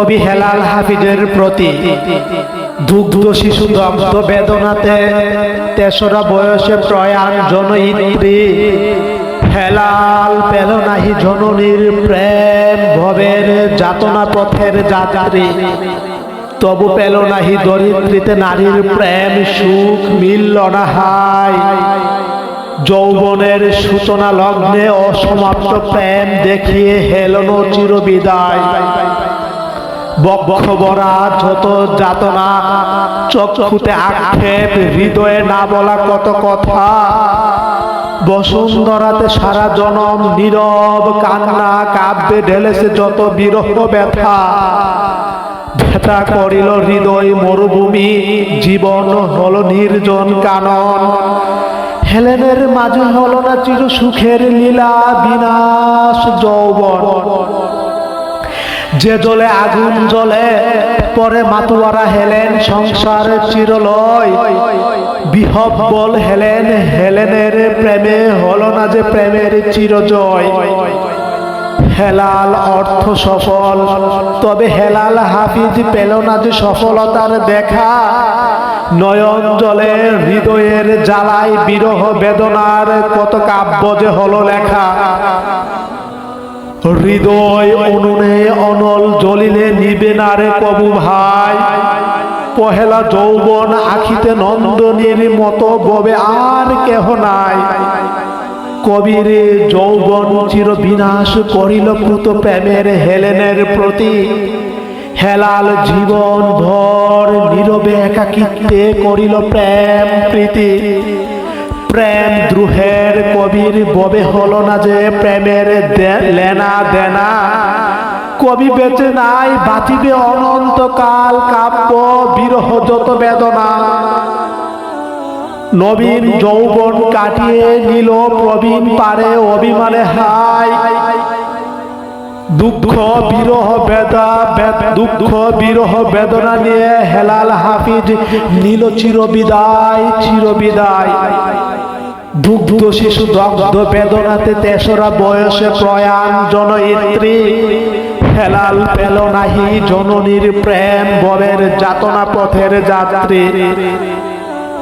কবি হেলাল হাফিজের প্রতি দুগ্ধ শিশু দগ্ধ বেদনাতে তেসরা বয়সে প্রয়াণ জনয়িত্রী। হেলাল পেল নাহি জননীর প্রেম ভবের যাতনা পথের যাত্রী। তবু পেল নাহি দরিদ্রীতে নারীর প্রেম সুখ মিলল না হায়। যৌবনের সূচনা লগ্নে অসমাপ্ত প্রেম দেখিয়ে হেলন চির বিদায় বক্ষ বরা যত যাতনা চক্ষুতে আক্ষেপ, হৃদয়ে না বলা কত কথা। বসুন্ধরাতে সারা জনম নীরব, কান্না কাব্যে ঢেলেছে যত বিরহ ব্যথা। ব্যথা করিল হৃদয় মরুভূমি, জীবন হল নির্জন কানন। হেলেনের মাঝে হল না চির সুখের লীলা, বিনাশ যৌবন। যে জলে আগুন জ্বলে, পরে মাতুয়ারা হেলেন সংসার চিরলয়। বিহব্বল হেলেন, হেলেনের প্রেমে হল না যে প্রেমের চিরজয়। হেলাল অর্থ সফল, তবে হেলাল হাফিজ পেল না যে সফলতার দেখা। নয়ন জলে হৃদয়ের জ্বালায় বিরহ বেদনার কত কাব্য যে হলো লেখা। হৃদয় অনুনে অনল জ্বলিলে নিবে না রে কবু ভাই। পহেলা যৌবন আখিতে নন্দনীর মতো ববে আর কেহ নাই। কবির যৌবন চির বিনাশ করিল কৃত প্রেমের হেলেনের প্রতি। হেলাল জীবন ভর নীরবে একাকিত্বে করিল প্রেম প্রীতি। প্রেম দ্রুহের কবির ববে হলো না যে প্রেমের লেনা দেনা। কবি বেঁচে নাই, বাঁচিবে অনন্তকাল কাব্য বিরহ যত বেদনা। নবীন যৌবন কাটিয়ে নিল প্রবীণ পারে অভিমানে হাই। দুঃখ বিরহ বেদা দুঃখ বিরহ বেদনা নিয়ে হেলাল হাফিজ নীল চির বিদায় চির বিদায় দুগ্ধ শিশু দগ্ধ বেদনাতে তেসরা বয়সে প্রয়াণ জনয়িত্রী। হেলাল পেল নাহি জননীর প্রেম বরের যাতনা পথের যাত্রী।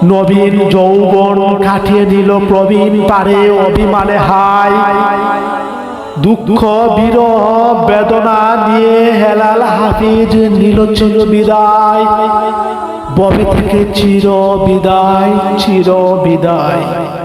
নবীন যৌবন কাটিয়ে নিল প্রবীণ পারে অভিমানে হাই। দুঃখ, বিরহ, বেদনা নিয়ে হেলাল হাফিজ নীল চির বিদায়। ববে থেকে চির বিদায় চির বিদায়।